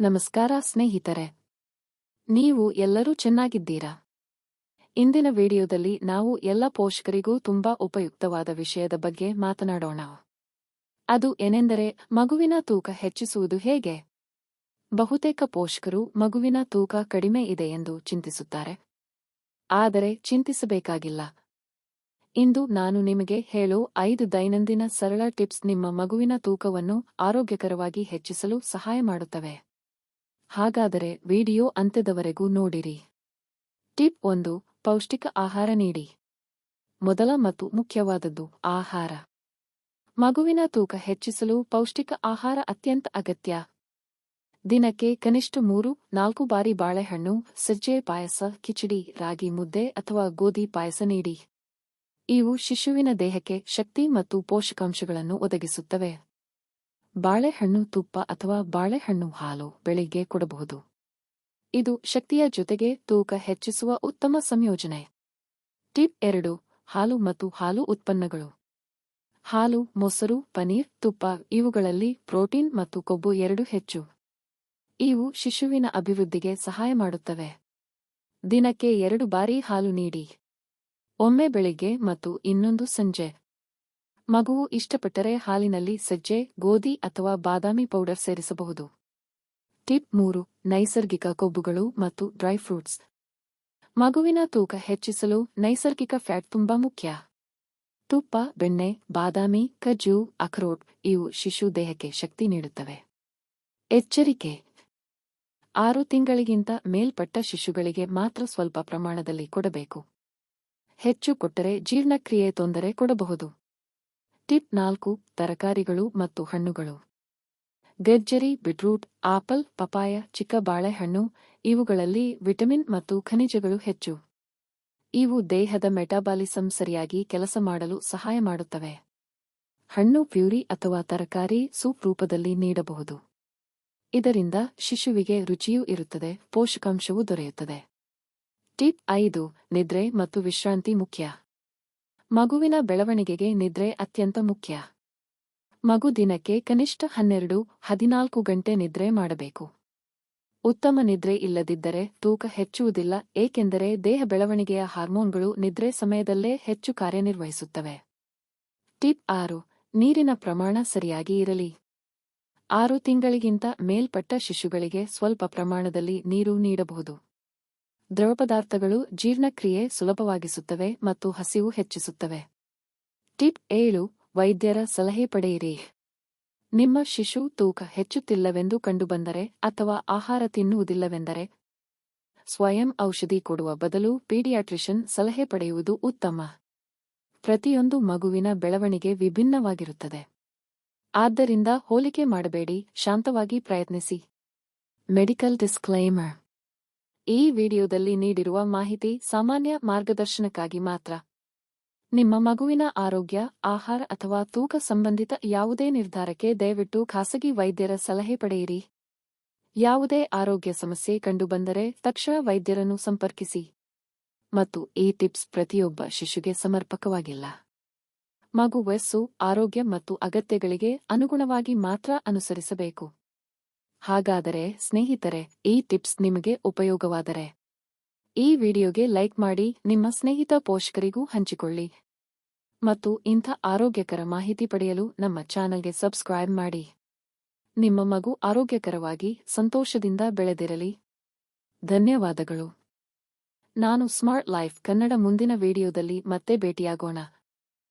ನಮಸ್ಕಾರ ಸ್ನೇಹಿತರೆ. ನೀವು ಎಲ್ಲರೂ ಚೆನ್ನಾಗಿದ್ದೀರಾ? ಇಂದಿನ ವಿಡಿಯೋದಲ್ಲಿ ನಾವು ಎಲ್ಲ ಪೋಷಕರಿಗೂ ತುಂಬಾ ಉಪಯುಕ್ತವಾದ ವಿಷಯದ ಬಗ್ಗೆ ಮಾತನಾಡೋಣ. ಅದು ಏನೆಂದರೆ ಮಗುವಿನ ತೂಕ ಹೆಚ್ಚಿಸುವುದು ಹೇಗೆ? ಬಹುತೇಕ ಪೋಷಕರು ಮಗುವಿನ ತೂಕ ಕಡಿಮೆ ಇದೆ ಎಂದು ಚಿಂತಿಸುತ್ತಾರೆ. ಆದರೆ ಚಿಂತಿಸಬೇಕಾಗಿಲ್ಲ. ಇಂದು ನಾನು ನಿಮಗೆ ಹೇಳೋ ಐದು ದೈನಂದಿನ ಸರಳ ಟಿಪ್ಸ್ ನಿಮ್ಮ ಮಗುವಿನ ತೂಕವನ್ನು ಆರೋಗ್ಯಕರವಾಗಿ ಹೆಚ್ಚಿಸಲು ಸಹಾಯ ಮಾಡುತ್ತವೆ. ಹಾಗಾದರೆ ವಿಡಿಯೋ ಅಂತ್ಯದವರೆಗೂ ನೋಡಿರಿ. ಟಿಪ್ ಒಂದು, ಪೌಷ್ಟಿಕ ಆಹಾರ ನೀಡಿ. ಮೊದಲ ಮತ್ತು ಮುಖ್ಯವಾದದ್ದು, ಆಹಾರ. ಮಗುವಿನ ತೂಕ ಹೆಚ್ಚಿಸಲು ಪೌಷ್ಟಿಕ ಆಹಾರ ಅತ್ಯಂತ ಅಗತ್ಯ. ದಿನಕ್ಕೆ ಕನಿಷ್ಠ ಮೂರು, ನಾಲ್ಕು ಬಾರಿ ಬಾಳೆಹಣ್ಣು, ಸಜ್ಜೆ ಪಾಯಸ, ಕಿಚಡಿ, ರಾಗಿ ಮುದ್ದೆ ಅಥವಾ ಗೋಧಿ ಪಾಯಸ ನೀಡಿ. ಇವು ಶಿಶುವಿನ ದೇಹಕ್ಕೆ ಶಕ್ತಿ ಮತ್ತು ಪೋಷಕಾಂಶಗಳನ್ನು ಒದಗಿಸುತ್ತವೆ. ಬಾಳೆಹಣ್ಣು ತುಪ್ಪ ಅಥವಾ ಬಾಳೆಹಣ್ಣು ಹಾಲು ಬೆಳಿಗ್ಗೆ ಕೊಡಬಹುದು. ಇದು ಶಕ್ತಿಯ ಜೊತೆಗೆ ತೂಕ ಹೆಚ್ಚಿಸುವ ಉತ್ತಮ ಸಂಯೋಜನೆ. ಟಿಪ್ ಎರಡು, ಹಾಲು ಮತ್ತು ಹಾಲು ಉತ್ಪನ್ನಗಳು. ಹಾಲು, ಮೊಸರು, ಪನೀರ್, ತುಪ್ಪ ಇವುಗಳಲ್ಲಿ ಪ್ರೋಟೀನ್ ಮತ್ತು ಕೊಬ್ಬು ಎರಡು ಹೆಚ್ಚು. ಇವು ಶಿಶುವಿನ ಅಭಿವೃದ್ಧಿಗೆ ಸಹಾಯ ಮಾಡುತ್ತವೆ. ದಿನಕ್ಕೆ ಎರಡು ಬಾರಿ ಹಾಲು ನೀಡಿ. ಒಮ್ಮೆ ಬೆಳಿಗ್ಗೆ ಮತ್ತು ಇನ್ನೊಂದು ಸಂಜೆ. ಮಗುವು ಇಷ್ಟಪಟ್ಟರೆ ಹಾಲಿನಲ್ಲಿ ಸಜ್ಜೆ, ಗೋಧಿ ಅಥವಾ ಬಾದಾಮಿ ಪೌಡರ್ ಸೇರಿಸಬಹುದು. ಟಿಪ್ ಮೂರು, ನೈಸರ್ಗಿಕ ಕೊಬ್ಬುಗಳು ಮತ್ತು ಡ್ರೈ ಫ್ರೂಟ್ಸ್. ಮಗುವಿನ ತೂಕ ಹೆಚ್ಚಿಸಲು ನೈಸರ್ಗಿಕ ಫ್ಯಾಟ್ ತುಂಬಾ ಮುಖ್ಯ. ತುಪ್ಪ, ಬೆಣ್ಣೆ, ಬಾದಾಮಿ ಕಜ್ಜು ಅಖ್ರೋಟ್ ಇವು ಶಿಶು ದೇಹಕ್ಕೆ ಶಕ್ತಿ ನೀಡುತ್ತವೆ. ಎಚ್ಚರಿಕೆ. ಆರು ತಿಂಗಳಿಗಿಂತ ಮೇಲ್ಪಟ್ಟ ಶಿಶುಗಳಿಗೆ ಮಾತ್ರ ಸ್ವಲ್ಪ ಪ್ರಮಾಣದಲ್ಲಿ ಕೊಡಬೇಕು. ಹೆಚ್ಚು ಕೊಟ್ಟರೆ ಜೀರ್ಣಕ್ರಿಯೆ ತೊಂದರೆ ಕೊಡಬಹುದು. ಟಿಪ್ ನಾಲ್ಕು ತರಕಾರಿಗಳು ಮತ್ತು ಹಣ್ಣುಗಳು. ಗಜ್ಜರಿ, ಬಿಟ್ರೂಟ್, ಆಪಲ್ ಪಪಾಯ ಚಿಕ್ಕ ಬಾಳೆಹಣ್ಣು ಇವುಗಳಲ್ಲಿ ವಿಟಮಿನ್ ಮತ್ತು ಖನಿಜಗಳು ಹೆಚ್ಚು. ಇವು ದೇಹದ ಮೆಟಾಬಾಲಿಸಂ ಸರಿಯಾಗಿ ಕೆಲಸ ಮಾಡಲು ಸಹಾಯ ಮಾಡುತ್ತವೆ. ಹಣ್ಣು ಪ್ಯೂರಿ ಅಥವಾ ತರಕಾರಿ ಸೂಪ್ ರೂಪದಲ್ಲಿ ನೀಡಬಹುದು. ಇದರಿಂದ ಶಿಶುವಿಗೆ ರುಚಿಯೂ ಇರುತ್ತದೆ, ಪೋಷಕಾಂಶವೂ ದೊರೆಯುತ್ತದೆ. ಟಿಪ್ ಐದು, ನಿದ್ರೆ ಮತ್ತು ವಿಶ್ರಾಂತಿ ಮುಖ್ಯ. ಮಗುವಿನ ಬೆಳವಣಿಗೆಗೆ ನಿದ್ರೆ ಅತ್ಯಂತ ಮುಖ್ಯ. ಮಗು ದಿನಕ್ಕೆ ಕನಿಷ್ಠ ಹನ್ನೆರಡು, ಹದಿನಾಲ್ಕು ಗಂಟೆ ನಿದ್ರೆ ಮಾಡಬೇಕು. ಉತ್ತಮ ನಿದ್ರೆ ಇಲ್ಲದಿದ್ದರೆ ತೂಕ ಹೆಚ್ಚುವುದಿಲ್ಲ, ಏಕೆಂದರೆ ದೇಹ ಬೆಳವಣಿಗೆಯ ಹಾರ್ಮೋನ್ಗಳು ನಿದ್ರೆ ಸಮಯದಲ್ಲೇ ಹೆಚ್ಚು ಕಾರ್ಯನಿರ್ವಹಿಸುತ್ತವೆ. ಟಿಪ್ ಆರು, ನೀರಿನ ಪ್ರಮಾಣ ಸರಿಯಾಗಿ ಇರಲಿ. ಆರು ತಿಂಗಳಿಗಿಂತ ಮೇಲ್ಪಟ್ಟ ಶಿಶುಗಳಿಗೆ ಸ್ವಲ್ಪ ಪ್ರಮಾಣದಲ್ಲಿ ನೀರು ನೀಡಬಹುದು. ದ್ರವ ಪದಾರ್ಥಗಳು ಜೀರ್ಣಕ್ರಿಯೆ ಸುಲಭವಾಗಿಸುತ್ತವೆ ಮತ್ತು ಹಸಿವು ಹೆಚ್ಚಿಸುತ್ತವೆ. ಟಿಪ್ ಏಳು, ವೈದ್ಯರ ಸಲಹೆ ಪಡೆಯಿರಿ. ನಿಮ್ಮ ಶಿಶು ತೂಕ ಹೆಚ್ಚುತ್ತಿಲ್ಲವೆಂದು ಕಂಡುಬಂದರೆ ಅಥವಾ ಆಹಾರ ತಿನ್ನುವುದಿಲ್ಲವೆಂದರೆ ಸ್ವಯಂ ಔಷಧಿ ಕೊಡುವ ಬದಲು ಪೀಡಿಯಾಟ್ರಿಷನ್ ಸಲಹೆ ಪಡೆಯುವುದು ಉತ್ತಮ. ಪ್ರತಿಯೊಂದು ಮಗುವಿನ ಬೆಳವಣಿಗೆ ವಿಭಿನ್ನವಾಗಿರುತ್ತದೆ. ಆದ್ದರಿಂದ ಹೋಲಿಕೆ ಮಾಡಬೇಡಿ, ಶಾಂತವಾಗಿ ಪ್ರಯತ್ನಿಸಿ. Medical disclaimer. ಈ ವಿಡಿಯೋದಲ್ಲಿ ನೀಡಿರುವ ಮಾಹಿತಿ ಸಾಮಾನ್ಯ ಮಾರ್ಗದರ್ಶನಕ್ಕಾಗಿ ಮಾತ್ರ. ನಿಮ್ಮ ಮಗುವಿನ ಆರೋಗ್ಯ, ಆಹಾರ ಅಥವಾ ತೂಕ ಸಂಬಂಧಿತ ಯಾವುದೇ ನಿರ್ಧಾರಕ್ಕೆ ದಯವಿಟ್ಟು ಖಾಸಗಿ ವೈದ್ಯರ ಸಲಹೆ ಪಡೆಯಿರಿ. ಯಾವುದೇ ಆರೋಗ್ಯ ಸಮಸ್ಯೆ ಕಂಡುಬಂದರೆ ತಕ್ಷಣ ವೈದ್ಯರನ್ನು ಸಂಪರ್ಕಿಸಿ. ಮತ್ತು ಈ ಟಿಪ್ಸ್ ಪ್ರತಿಯೊಬ್ಬ ಶಿಶುಗೆ ಸಮರ್ಪಕವಾಗಿಲ್ಲ. ಮಗು ವಯಸ್ಸು, ಆರೋಗ್ಯ ಮತ್ತು ಅಗತ್ಯಗಳಿಗೆ ಅನುಗುಣವಾಗಿ ಮಾತ್ರ ಅನುಸರಿಸಬೇಕು. ಹಾಗಾದರೆ, ಸ್ನೇಹಿತರೆ, ಈ ಟಿಪ್ಸ್ ನಿಮಗೆ ಉಪಯೋಗವಾದರೆ. ಈ ವಿಡಿಯೋಗೆ ಲೈಕ್ ಮಾಡಿ, ನಿಮ್ಮ ಸ್ನೇಹಿತ ಪೋಷಕರಿಗೂ ಹಂಚಿಕೊಳ್ಳಿ. ಮತ್ತು ಇಂಥ ಆರೋಗ್ಯಕರ ಮಾಹಿತಿ ಪಡೆಯಲು ನಮ್ಮ ಚಾನಲ್ಗೆ ಸಬ್ಸ್ಕ್ರೈಬ್ ಮಾಡಿ. ನಿಮ್ಮ ಮಗು ಆರೋಗ್ಯಕರವಾಗಿ, ಸಂತೋಷದಿಂದ ಬೆಳೆದಿರಲಿ. ಧನ್ಯವಾದಗಳು. ನಾನು ಸ್ಮಾರ್ಟ್ ಲೈಫ್ ಕನ್ನಡ ಮುಂದಿನ ವಿಡಿಯೋದಲ್ಲಿ ಮತ್ತೆ ಭೇಟಿಯಾಗೋಣ.